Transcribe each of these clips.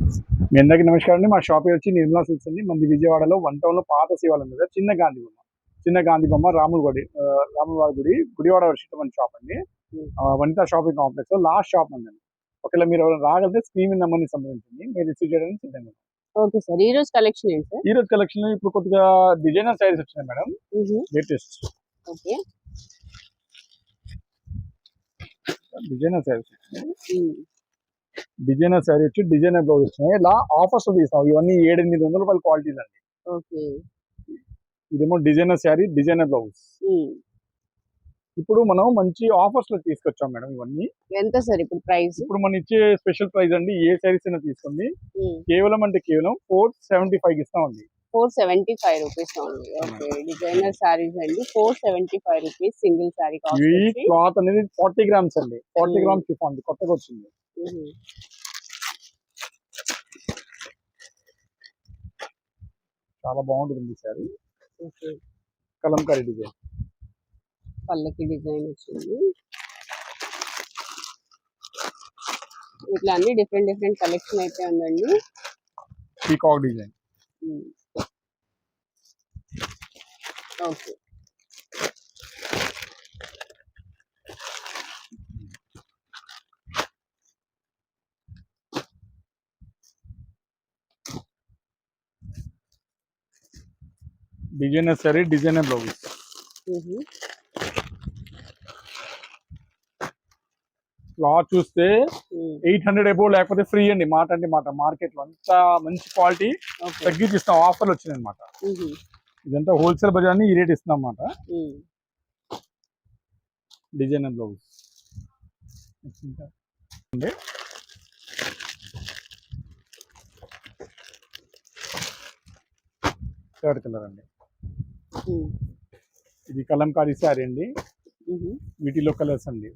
మీ అందరికీ నమస్కారం అండి. మా షాప్ వచ్చి నిర్మలా సిల్క్స్ అండి. మంది విజయవాడలో వన్ టౌన్లో పాత శివాలయం కదా, చిన్న గాంధీ బొమ్మ. చిన్న గాంధీ బొమ్మ రాముల గుడి ఆ, రాముల వారి గుడి గుడివాడ వర్షిత మన షాప్ అండి. వనితా షాపింగ్ కాంప్లెక్స్లో లాస్ట్ షాప్ ఉందండి. ఒకవేళ మీరు ఎవరైనా రాగలితే స్క్రీన్ నెంబర్ని సంప్రదించండి. మీరు రిసీవ్ చేయడానికి సిద్ధంగా. Okay sir. ఈ రోజు కలెక్షన్ ఏంటి సార్? ఈ రోజు కలెక్షన్లో ఇప్పుడు కొద్దిగా డిజైనర్ సారీస్ వచ్చినాయి madam. Latest. Okay. Designer sarees designer saree వచ్చి డిజైనర్ బ్లౌజ్ వచ్చినాయి. ఇలా ఆఫర్స్ తీస్తాం. ఇవన్నీ ఏడెనిమిది వందల రూపాయల క్వాలిటీలు అండి. ఓకే. ఇదేమో డిజైనర్ శారీ డిజైనర్ బ్లౌజ్. ఇప్పుడు మనం మంచి ఆఫర్స్లో తీసుకొచ్చాం మేడం ఇవన్నీ. ఎంత సార్ ఇప్పుడు ప్రైస్? ఇప్పుడు మనం ఇచ్చే స్పెషల్ ప్రైస్ అండి ఏ శారీస్ అయినా తీసుకోండి. కేవలం అంటే కేవలం ఫోర్ సెవెంటీ ఫైవ్ ఇస్తామండి four seventy five rupees only okay. Designer sarees అండి. Four seventy five rupees single saree cloth అనేది ఫార్టీ గ్రామ్స్ అండి. ఫార్టీ. గ్రామ్స్ షిఫాన్ కొత్తగా వచ్చింది. చాలా బాగుంటుంది ఓకే. కలంకారీ డిజైన్. పల్లకి డిజైన్ వచ్చింది. ఇట్లా అన్ని డిఫరెంట్ డిఫరెంట్ కలెక్షన్ అయితే ఉందండి. Peacock design. Okay. Designer saree designer blouse cloth చూస్తే ఎయిట్ హండ్రెడ్ ఎబో లేకపోతే ఫ్రీ అండి. మాట అంటే మాట. మార్కెట్లో అంత మంచి క్వాలిటీ తగ్గించి ఇస్తాం. ఆఫర్లు వచ్చినాయి అనమాట ఇదంతా హోల్సేల్ బజార్ ఈ రేట్ ఇస్తున్నాం అన్నమాట డిజైనర్ బ్లౌజ్ అండి థర్డ్ కలర్ అండి. ఇది కలంకారీ శారీ అండి. వీటిలో కలర్స్ అండి.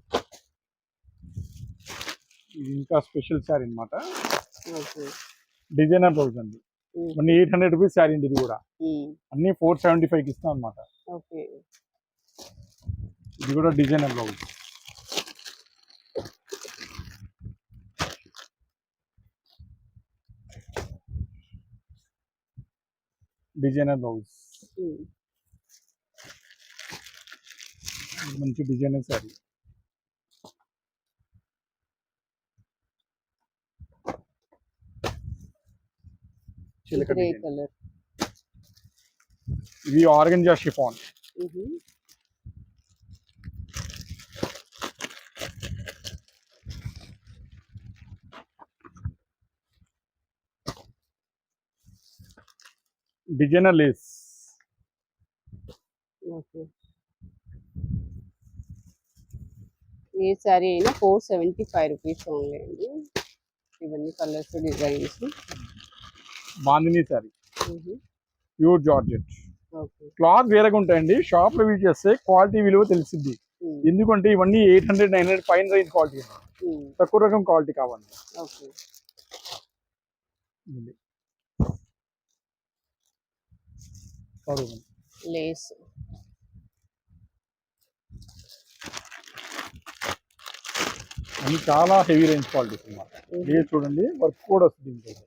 ఇది ఇంకా స్పెషల్ శారీ అన్నమాట. ఓకే. డిజైనర్ బ్లౌజ్ అండి. అన్ని ఎయిట్ హండ్రెడ్ రూపీస్ శారీ అండి ఇది కూడా. అన్ని ఫోర్ సెవెంటీ ఫైవ్కి ఇస్తాం అనమాట ఇది కూడా డిజైనర్ బ్లౌజ్. Designer blouse. మంచి డిజైనర్ శారీ చిలక గ్రే డిజైన్. కలర్. ఇది organza chiffon. Designer lace. Okay. ఏ సారీ అయినా four seventy five rupees only అండి. ఇవన్నీ colours designs bandhani saree. Pure georgette. Okay. Cloth వేరేగా ఉంటాయండి. షాప్లో విజిట్ చేస్తే క్వాలిటీ విలువ తెలిసిద్ది. ఎందుకంటే ఇవన్నీ ఎయిట్ హండ్రెడ్ నైన్ హండ్రెడ్ పైన రేంజ్ క్వాలిటీ. తక్కువ రకం క్వాలిటీ కావాలి. లేస్. అన్ని చాలా హెవీ రేంజ్ క్వాలిటీస్ అన్నమాట ఇది చూడండి వర్క్ కూడా వస్తుంది దీంట్లో.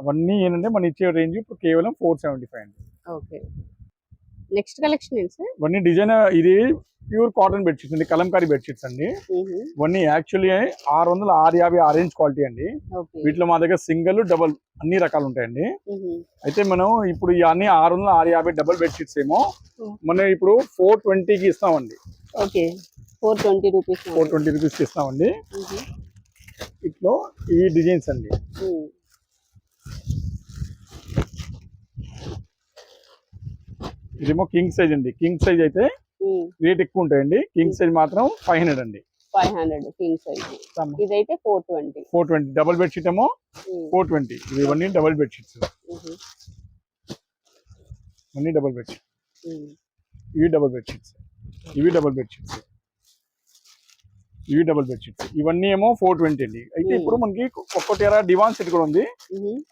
అవన్నీ ఏంటంటే మన ఇచ్చే రేంజ్ ఇప్పుడు కేవలం ఫోర్ సెవెంటీ ఫైవ్ అండి. ఓకే. నెక్స్ట్ కలెక్షన్ ఏంటి సార్? ఇవన్నీ డిజైన్ ఇది ప్యూర్ కాటన్ బెడ్షీట్స్ అండి కలంకారీ బెడ్షీట్స్ అండి. ఇవన్నీ యాక్చువల్లీ ఆరు వందల ఆరు యాభై ఆరెంజ్ క్వాలిటీ అండి. వీటిలో మా దగ్గర సింగిల్ డబల్ అన్ని రకాలు ఉంటాయండి. అయితే మనం ఇప్పుడు ఈ అన్ని ఆరు వందల ఆరు యాభై డబల్ బెడ్షీట్స్ ఏమో మనం ఇప్పుడు ఫోర్ ట్వంటీకి ఇస్తామండి. Okay. Four twenty rupees four twenty రూపీస్కి ఇస్తామండి. ఇట్లో ఈ డిజైన్స్ అండి. ఇదేమో కింగ్ సైజ్ అండి. కింగ్ సైజ్ అయితే రేట్ ఎక్కువ ఉంటాయండి. కింగ్ సైజ్ మాత్రం ఫైవ్ హండ్రెడ్ అండి. Five hundred king size. ఇదైతే four twenty. Four twenty. Double bedsheet ఏమో ఫోర్ ట్వంటీ. ఇవన్నీ డబల్ బెడ్షీట్స్ ఇవన్నీ డబల్ బెడ్షీట్ ఇవి డబుల్ బెడ్షీట్స్ ఇవి డబుల్ బెడ్షీట్స్ ఇవి డబుల్ బెడ్షీట్స్ ఇవన్నీ ఏమో ఫోర్ ట్వంటీ అండి. అయితే. ఇప్పుడు మనకి ఒక్కొక్కటి దివాన్ సెట్ కూడా ఉంది.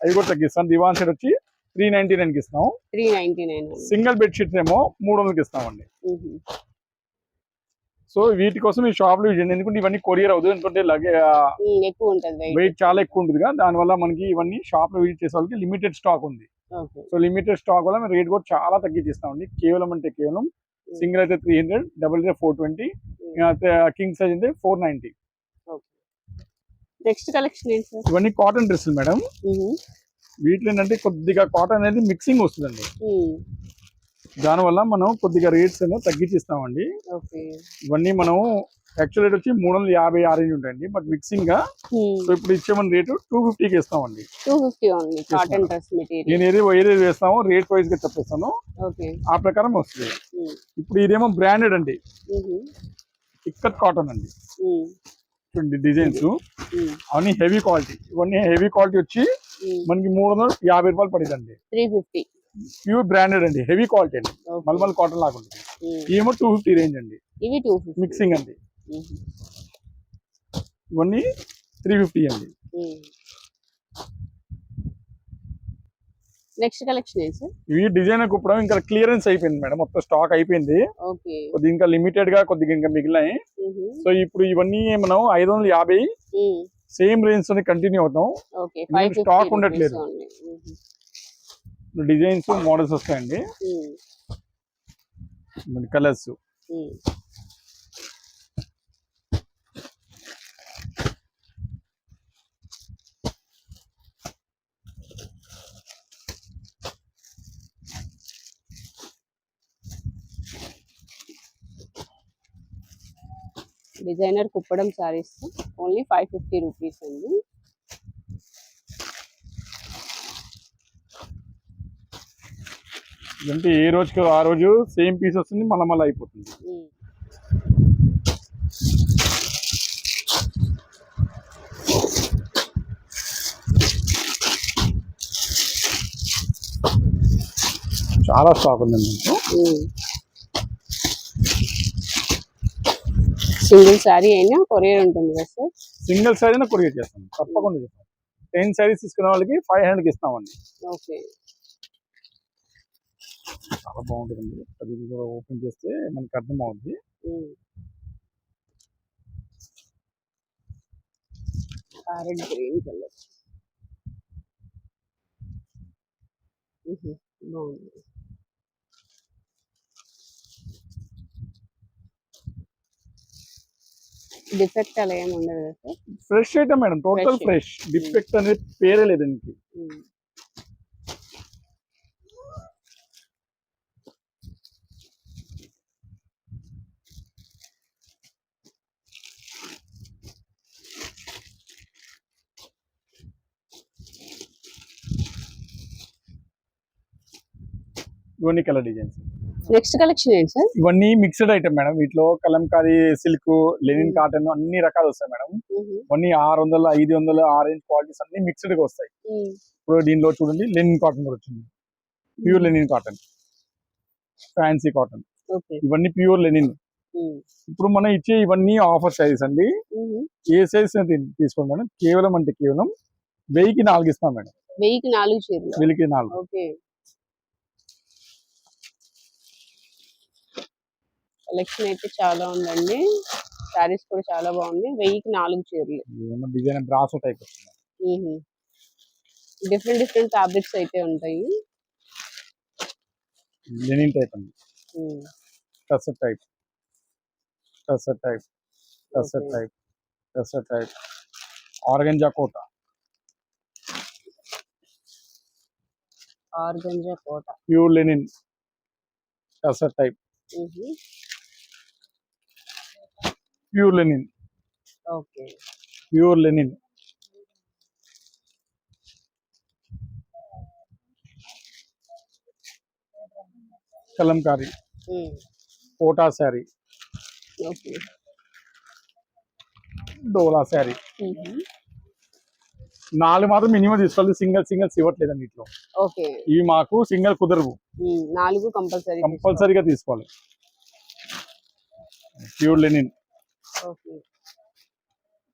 అవి కూడా తగ్గిస్తాం. దివాన్ సెట్ వచ్చి త్రీ నైన్టీ నైన్కి ఇస్తాం three ninety nine single bedsheets ఏమో మూడు వందలకి ఇస్తామండి సో వీటి కోసం ఈ షాప్లో చేయండి ఎందుకంటే ఇవన్నీ కొరియర్ అవుతుంది. ఎందుకంటే లగే ఉమ్, ఎక్కువ ఉంటుంది వెయిట్ చాలా ఎక్కువ ఉంటుంది కదా. దానివల్ల మనకి ఇవన్నీ షాప్లో విజిట్ చేసే వాళ్ళకి లిమిటెడ్ స్టాక్ ఉంది. సో లిమిటెడ్ స్టాక్ వల్ల రేట్ కూడా చాలా తగ్గించిస్తామండి. కేవలం అంటే కేవలం సింగిల్ అయితే త్రీ హండ్రెడ్ డబుల్ అయితే ఫోర్ ట్వంటీ కింగ్ సైజ్ అయితే ఫోర్ నైన్టీ నెక్స్ట్ కలెక్షన్ ఏంటి ఇవన్నీ కాటన్ డ్రెస్సులు మేడం. వీటిలో ఏంటంటే కొద్దిగా కాటన్ అనేది మిక్సింగ్ వస్తుందండి. దానివల్ల మనం కొద్దిగా రేట్స్ ఏమో తగ్గించిస్తామండి. ఇవన్నీ మనం యాక్చువల్ రేట్ వచ్చి మూడు వందల యాభై ఆరేంజ్ ఉంటాయండి. బట్ మిక్సింగ్గా సో ఇప్పుడు ఇచ్చేమని రేటు టూ ఫిఫ్టీకి ఇస్తామండి. నేను ఏది ఏది వేస్తామో రేట్ వైజ్గా చెప్పేస్తాను. ఆ ప్రకారం వస్తుంది. ఇప్పుడు ఇదేమో బ్రాండెడ్ అండి. ఇక్కత్ కాటన్ అండి. చూడండి డిజైన్స్ అవన్నీ హెవీ క్వాలిటీ ఇవన్నీ హెవీ క్వాలిటీ వచ్చి. మనకి మూడు వందల యాభై రూపాయలు పడిందండి. త్రీ ఫిఫ్టీ ప్యూర్ బ్రాండెడ్ అండి. హెవీ క్వాలిటీ అండి. మల్మల్ కాటన్ లాగా ఉంటుంది. ఇవేమో టూ ఫిఫ్టీ రేంజ్ అండి. ఇవి టూ ఫిఫ్టీ మిక్సింగ్ అండి. ఇవన్నీ త్రీ ఫిఫ్టీ అండి. నెక్స్ట్ కలెక్షన్ ఏంటి ఇవి డిజైన్ కుప్పడం ఇంకా క్లియరెన్స్ అయిపోయింది మేడం. మొత్తం స్టాక్ అయిపోయింది. ఓకే. కొద్దిగా ఇంకా లిమిటెడ్గా కొద్దిగా ఇంకా మిగిలినాయి. సో ఇప్పుడు ఇవన్నీ మనం ఐదు వందల యాభై సేమ్ రేంజ్ తోనే కంటిన్యూ అవుతాం ఫిఫ్టీ ఉండట్లేదు. డిజైన్స్ మోడల్స్ వస్తాయండి. Colours designer kuppadam sarees only five fifty rupees అండి. అంటే ఏ రోజుకి ఆ రోజు సేమ్ పీస్ వస్తుంది మళ్ళీ మళ్ళీ అయిపోతుంది. చాలా స్టాక్ ఉందండి. సింగిల్ శారీ అయినా కొరియర్ ఉంటుంది కదా సార్? సింగిల్ సైజ్ అయినా కొరియర్ చేస్తాం. తప్పకుండా చేస్తాం. టెన్ సారీస్ తీసుకున్న వాళ్ళకి ఫైవ్ హండ్రెడ్కి ఇస్తామండి. ఓకే. చాలా బాగుంటుందండి. అది కూడా ఓపెన్ చేస్తే మనకి అర్థం అవుతుంది ప్యారెట్ గ్రీన్ కలర్. బాగుంది. డిఫెక్ట్ అలా ఏమి ఉండదు కదా fresh item madam total. Fresh defect అనేది పేరే లేదు దీనికి. ఉమ్. ఇవన్నీ కలర్ డిజైన్స్. నెక్స్ట్ కలెక్షన్ ఏంటి సార్? ఇవన్నీ మిక్స్డ్ ఐటమ్ మేడం. వీటిలో కలంకారీ సిల్క్ లెనిన్. కాటన్ అన్ని రకాలు వస్తాయి మేడం. ఇవన్నీ ఆరు వందలు ఐదు వందలు ఆరెంజ్ క్వాలిటీస్ అన్ని మిక్స్డ్గా వస్తాయి. ఇప్పుడు దీనిలో చూడండి లెనిన్ కాటన్ కూడా వచ్చింది. Pure linen cotton fancy cotton ఇవన్నీ ప్యూర్ లెనిన్ ఇప్పుడు మనం ఇచ్చే ఇవన్నీ ఆఫర్ సైజెస్ అండి. ఏ సైజ్ తీసుకోండి మేడం. కేవలం అంటే కేవలం వెయ్యికి నాలుగు ఇస్తాం మేడం. వెయ్యికి నాలుగు వెయ్యికి నాలుగు. కలెక్షన్ అయితే చాలా ఉందండి. శారీస్ కూడా చాలా బాగుంది. వెయ్యికి నాలుగు చీరలు. ఇదేమో డిజైన్ బ్రాసో టైప్ వస్తుంది? డిఫరెంట్ డిఫరెంట్ ఫ్యాబ్రిక్స్ అయితే ఉంటాయి. లెనిన్ టైప్ అండి. ఉమ్, tussar type. Tussar type. Tussar. Type. Tussar type. Organza Kota. Organza Kota. Pure linen tussar type. Pure linen. Okay. Pure linen. Kalamkari. Kota saree. Okay. Dola saree. నాలుగు మాత్రం minimum తీసుకోవాలి. Single singles ఇవ్వట్లేదండి ఇట్లో. Okay. ఇవి మాకు single కుదరవు. నాలుగు compulsory కంపల్సరీగా తీసుకోవాలి. Pure linen.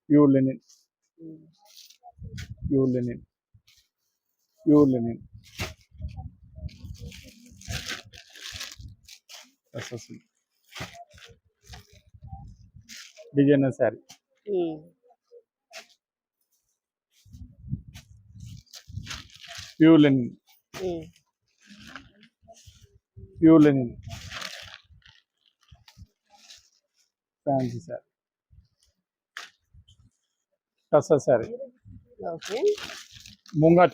Pure linen. Pure linen. Pure linen. Designer saree. Pure linen. Pure linen. Fancy saree tussar saree okay. Munga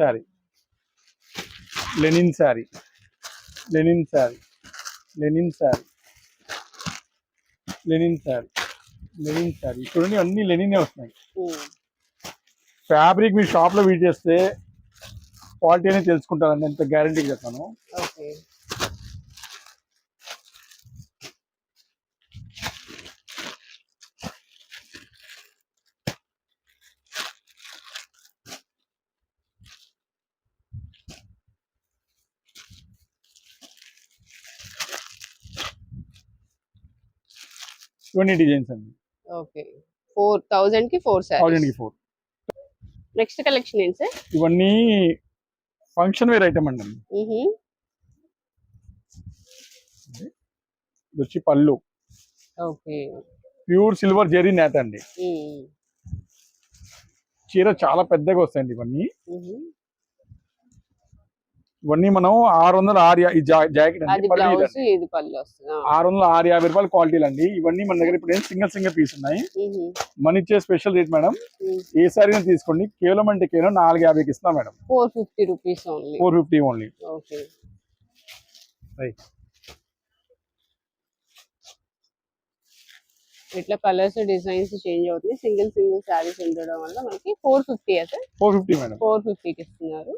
saree linen saree linen saree linen saree linen saree linen saree చూడండి అన్ని లెనినే వస్తున్నాయి. Fabric మీ షాప్లో వీట్ చేస్తే quality అనేది తెలుసుకుంటారండి ఎంత guarantee చెప్తాను. ఇవన్నీ డిజైన్స్ అండి. ఓకే. ఫోర్ థౌజండ్కి ఫోర్ థౌజండ్కి సారీస్ ఫోర్. నెక్స్ట్ కలెక్షన్ ఏంటి సార్? ఇవన్నీ ఫంక్షన్ వేర్ ఐటమ్ అండి. ఇది వచ్చి పళ్ళు. ఓకే. ప్యూర్ సిల్వర్ జెరీ నేత అండి. చీర చాలా పెద్దగా వస్తాయండి ఇవన్నీ. ఇవన్నీ మనం ఆరు వందల ఆరు ఈ జాకెట్ అండి. ఆరు వందల ఆరు యాభై రూపాయల క్వాలిటీలు అండి. ఇవన్నీ మన దగ్గర ఇప్పుడు సింగిల్ సింగిల్ పీస్ ఉన్నాయి. మన ఇచ్చే స్పెషల్ రేట్ మేడం. ఏ సారీ తీసుకోండి. కేవలం అంటే కేవలం నాలుగు యాభైకి ఇస్తాం madam. Four fifty rupees four fifty only okay ఇట్లా కలర్స్ డిజైన్స్ చేంజ్ అవుతుంది. సింగిల్ సింగిల్ శారీస్ ఉండడం వల్ల మనకి ఫోర్ ఫిఫ్టీ అయితే ఫోర్ ఫిఫ్టీ మేడం. ఫోర్ ఫిఫ్టీకి ఇస్తున్నారు.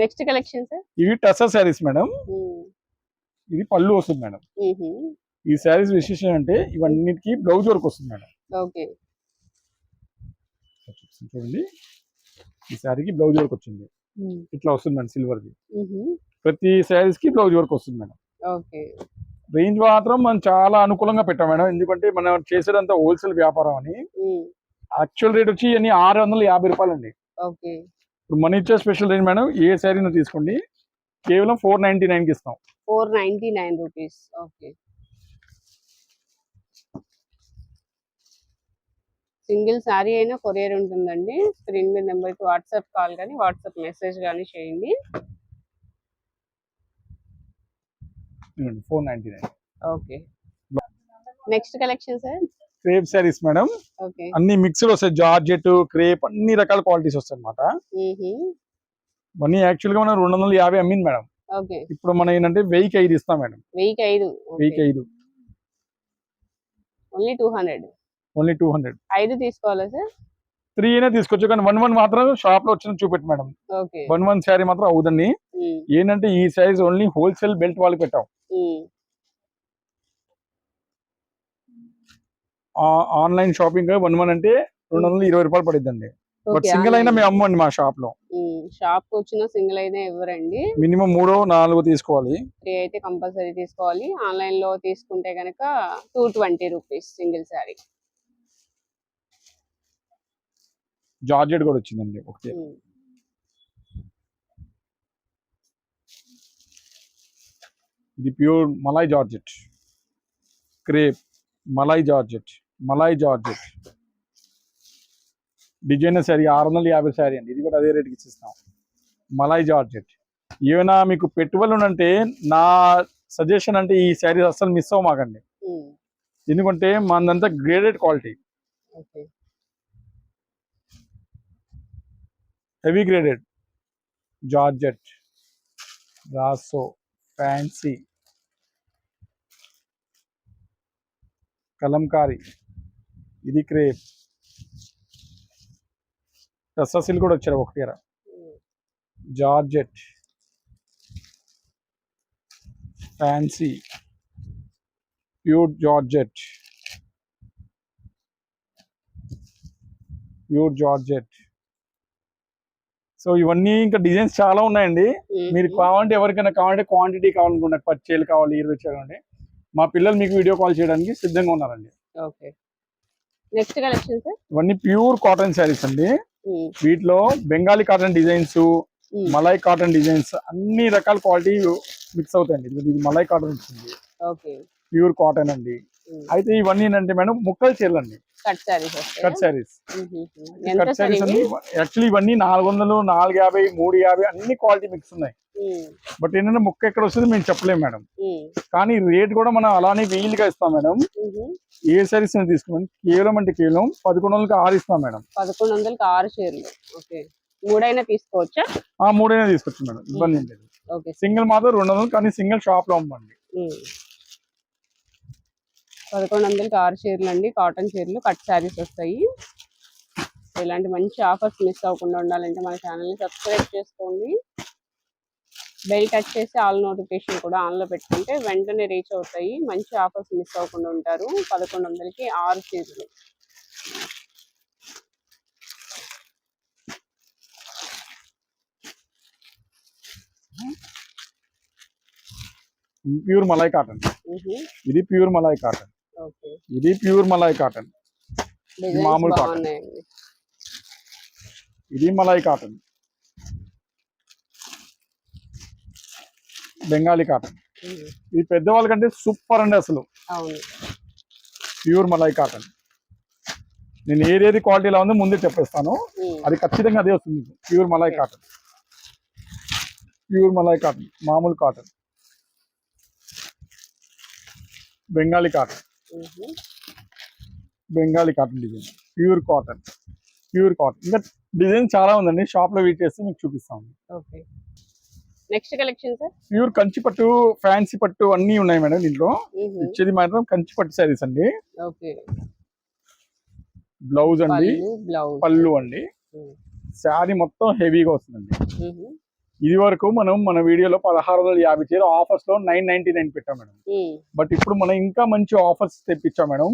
నెక్స్ట్ కలెక్షన్ సార్ ఇవి టసర్ శారీస్ మేడం. ఇది పళ్ళు వస్తుంది మేడం. ఈ శారీస్ విశేషం అంటే ఇవన్నిటికి బ్లౌజ్ వర్క్ వస్తుంది మేడం. ఓకే చూడండి. ఈ శారీకి బ్లౌజ్ వర్క్ వచ్చింది. ఇట్లా వస్తుంది మేడం సిల్వర్ది ప్రతి శారీస్కి బ్లౌజ్ వర్క్ వస్తుంది మేడం. ఓకే రేంజ్ మాత్రం మనం చాలా అనుకూలంగా పెట్టాం మేడం. ఎందుకంటే మనం చేసేదంతా హోల్సేల్ వ్యాపారం అని. యాక్చువల్ రేట్ వచ్చి ఇవన్నీ ఆరు వందల యాభై రూపాయలు అండి ఇప్పుడు మన ఇచ్చే స్పెషల్ రేంజ్ మేడం ఏ శారీని తీసుకోండి. కేవలం ఫోర్ నైన్టీ కి ఇస్తాం. Four ninety nine rupees. Okay. Single saree అయినా కొరియర్ ఉంటుందండి. స్క్రీన్ మీద నెంబర్కి వాట్సాప్ కాల్ కానీ వాట్సాప్ మెసేజ్ కానీ చేయండి. Four ninety nine. Okay. Next collection sir? Crepe sarees madam. అన్ని మిక్స్డ్ వస్తాయి. జార్జెట్ క్రేప్ అన్ని రకాల క్వాలిటీస్ వస్తాయి అనమాట ఇవన్నీ యాక్చువల్గా మనం రెండు వందల యాభై అమ్మింది మేడం. ఇప్పుడు మనం ఏంటంటే వెయ్యికి ఐదు ఇస్తాం మేడం. వెయ్యికి ఐదు. వెయ్యికి ఐదు. Only two hundred. Only two hundred. ఐదు తీసుకోవాలా సార్? త్రీ అయినా తీసుకోవచ్చు కానీ వన్ వన్ మాత్రం షాప్లో వచ్చిన చూపెట్టు మేడం. వన్ వన్ శారీ మాత్రం అవుదండి ఏంటంటే ఈ సైజ్ ఓన్లీ హోల్సేల్ బెల్ట్ వాళ్ళకి పెట్టాం. ఆన్లైన్ షాపింగ్ వన్ వన్ అంటే రెండు వందల ఇరవై రూపాయలు పడిద్దండి. బట్ సింగిల్ అయినా మేము అమ్మండి మా షాప్లో. షాప్ వచ్చిన సింగిల్ అయినా ఇవ్వరండి. మినిమం మూడో నాలుగో తీసుకోవాలి. త్రీ అయితే కంపల్సరీ తీసుకోవాలి. ఆన్లైన్లో తీసుకుంటే కనుక two twenty rupees single saree. Georgette కూడా వచ్చిందండి ఒకటి. ఇది pure malai georgette. Crepe malai georgette. Malai georgette designer saree ఆరు వందల యాభై శారీ అండి. ఇది కూడా అదే రేట్కి ఇచ్చిస్తాం. మలై జార్జెట్ ఏమైనా మీకు పెట్టుబడులు అంటే నా సజెషన్ అంటే ఈ శారీస్ అస్సలు మిస్ అవ్వమాకండి ఎందుకంటే మనదంతా graded quality heavy graded georgette Raso. Fancy. Kalamkari. ఇది క్రేప్. టస్సా సిల్క్ కూడా వచ్చారు ఒకటి georgette. Fancy. Pure georgette. Pure georgette. So ఇవన్నీ ఇంకా డిజైన్స్ చాలా ఉన్నాయండి. మీరు కావాలంటే ఎవరికైనా కావాలంటే క్వాంటిటీ కావాలనుకుంటే పచ్చేలు కావాలి ఇరవై కావాలంటే మా పిల్లలు మీకు వీడియో కాల్ చేయడానికి సిద్ధంగా ఉన్నారండి. ఓకే. నెక్స్ట్ కలెక్షన్ ఇవన్నీ ప్యూర్ కాటన్ శారీస్ అండి. వీటిలో Bengali cotton designs malai cotton designs అన్ని రకాల క్వాలిటీ మిక్స్ అవుతాయండి. ఇది మలై కాటన్ వచ్చింది. ప్యూర్ కాటన్ అండి. అయితే ఇవన్నీ ఏంటంటే మేడం ముక్కలు చీరలు అండి. Cut sarees cut sarees. Actually ఇవన్నీ నాలుగు వందలు నాలుగు యాభై మూడు యాభై అన్ని క్వాలిటీ మిక్స్ ఉన్నాయి. బట్ ఏంటంటే ముక్క ఎక్కడ వస్తుంది మేము చెప్పలేము మేడం. కానీ రేట్ కూడా మనం అలానే వీలుగా ఇస్తాం మేడం. ఏ శారీస్ తీసుకున్నాం కేవలం అంటే కేవలం పదకొండు వందలకి ఆరు ఇస్తాం మేడం. పదకొండు వందలకి ఆరు చీరలు. ఓకే. మూడైనా తీసుకోవచ్చా? ఆ మూడైనా తీసుకొచ్చాం మేడం. ఇబ్బంది ఏం లేదు. ఓకే. సింగిల్ మాత్రం రెండు వందలు కానీ సింగిల్ షాప్లో అమ్మండి. పదకొండు వందలకి ఆరు చీరలు అండి. కాటన్ చీరలు కట్ శారీస్ వస్తాయి. ఇలాంటి మంచి ఆఫర్స్ మిస్ అవ్వకుండా ఉండాలంటే మన ఛానల్ని సబ్స్క్రైబ్ చేసుకోండి. బెల్ టచ్ చేసి ఆల్ నోటిఫికేషన్ కూడా ఆన్లో పెట్టుకుంటే వెంటనే రీచ్ అవుతాయి. మంచి ఆఫర్స్ మిస్ అవ్వకుండా ఉంటారు. పదకొండు వందలకి ఆరు చీరలు ప్యూర్ మలై కాటన్. ఇది ప్యూర్ మలై కాటన్. ఇది ప్యూర్ మలై కాటన్. మామూలు. బాగున్నాయండి. ఇది మలై కాటన్. బెంగాలీ కాటన్. ఉమ్. ఇది పెద్దవాళ్ళకంటే సూపర్ అండి అసలు. Pure malai cotton. నేను ఏదేది క్వాలిటీలో ఉందో ముందే చెప్పేస్తాను. అది ఖచ్చితంగా అదే వస్తుంది pure malai cotton. Pure malai cotton. మామూలు cotton. Bengali cotton. Bengali cotton design. Pure cotton. Pure cotton. ఇంకా డిజైన్ చాలా ఉందండి. షాప్లో వెయిట్ చేస్తే మీకు చూపిస్తాము next collection sir pure Kanchi పట్టు ఫ్యాన్సీ పట్టు అన్నీ ఉన్నాయి మేడం దీంట్లో. ఇచ్చేది మాత్రం కంచి పట్టు శారీస్ అండి. ఓకే. బ్లౌజ్ అండి. పళ్ళు అండి. శారీ మొత్తం హెవీగా వస్తుందండి. ఇది వరకు మనం మన వీడియోలో పదహారు వందల యాభై చీర ఆఫర్స్లో నైన్ నైన్టీ నైన్ పెట్టాం మేడం. బట్ ఇప్పుడు మనం ఇంకా మంచి ఆఫర్స్ తెప్పించాం మేడం.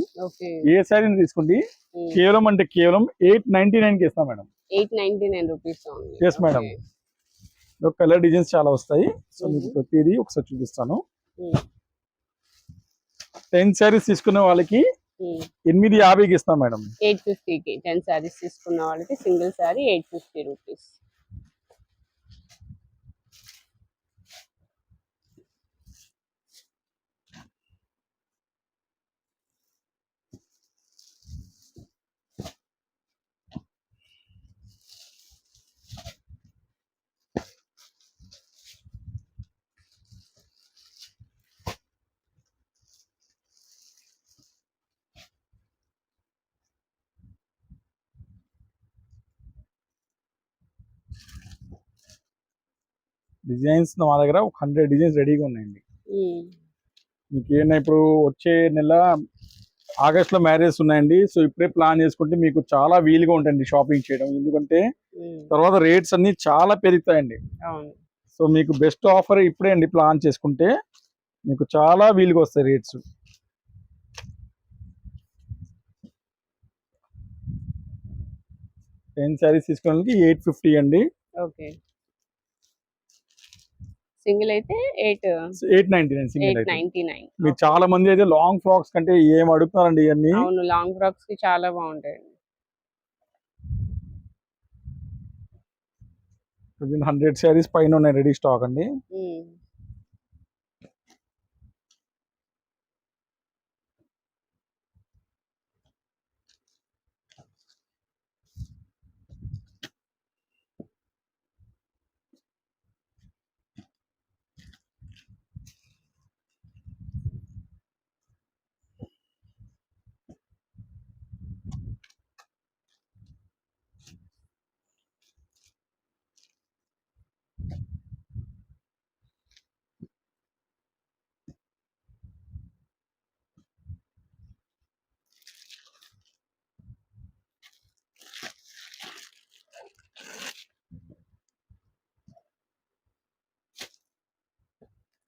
ఏ శారీని తీసుకుంటే ఉమ్. కేవలం అంటే కేవలం ఎయిట్ నైన్టీ నైన్కి ఇస్తాం madam. Eight ninety nine rupees Yes, madam. Colour designs చాలా వస్తాయి. సో మీకు. ప్రతిదీ ఒకసారి చూపిస్తాను. టెన్ శారీస్ తీసుకునే వాళ్ళకి ఎనిమిది యాభైకి ఇస్తాం మేడం. ఎయిట్ ఫిఫ్టీకి. టెన్ శారీస్ తీసుకున్న వాళ్ళకి single saree eight fifty rupees. Designs మా దగ్గర ఒక హండ్రెడ్ డిజైన్స్ రెడీగా ఉన్నాయండి. మీకు ఏమైనా ఇప్పుడు వచ్చే నెల ఆగస్ట్లో మ్యారేజ్ ఉన్నాయండి. సో ఇప్పుడే ప్లాన్ చేసుకుంటే మీకు చాలా వీలుగా ఉంటుంది షాపింగ్ చేయడం. ఎందుకంటే తర్వాత రేట్స్ అన్ని చాలా పెరుగుతాయండి. సో మీకు బెస్ట్ ఆఫర్ ఇప్పుడే అండి ప్లాన్ చేసుకుంటే మీకు చాలా వీలుగా వస్తాయి రేట్స్ టెన్ శారీస్ తీసుకోవడానికి ఎయిట్ ఫిఫ్టీ అండి. ఓకే. సింగిల్ అయితే eight eight ninety nine single ninety nine. మీరు చాలా మంది అయితే లాంగ్ ఫ్రాక్స్ కంటే ఏం అడుగుతున్నారండి ఇవన్నీ? అవును లాంగ్ ఫ్రాక్స్కి చాలా బాగుంటాయి హండ్రెడ్ శారీస్ పైన ఉన్నాయి రెడీ స్టాక్ అండి.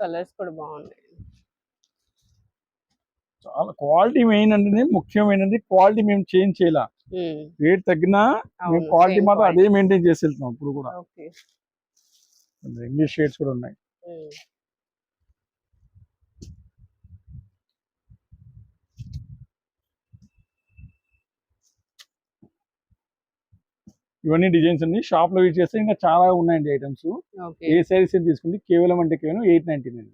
కలర్స్ కూడా బాగున్నాయి. చాలా క్వాలిటీ మెయిన్ అంటే ముఖ్యమైనది క్వాలిటీ మేము చేంజ్ చేయాల. రేట్ తగ్గినా మేము క్వాలిటీ మాత్రం. అదే మెయింటైన్ చేసి వెళ్తున్నాం ఇప్పుడు కూడా. ఇంగ్లీష్ షేడ్స్ కూడా ఉన్నాయి. ఇవన్నీ డిజైన్స్ ఉన్నాయి షాప్లో యూజ్ చేస్తే ఇంకా చాలా ఉన్నాయండి ఐటమ్స్. ఏ సారీస్ తీసుకుంటే కేవలం అంటే కేవలం ఎయిట్ నైన్టీ నైన్.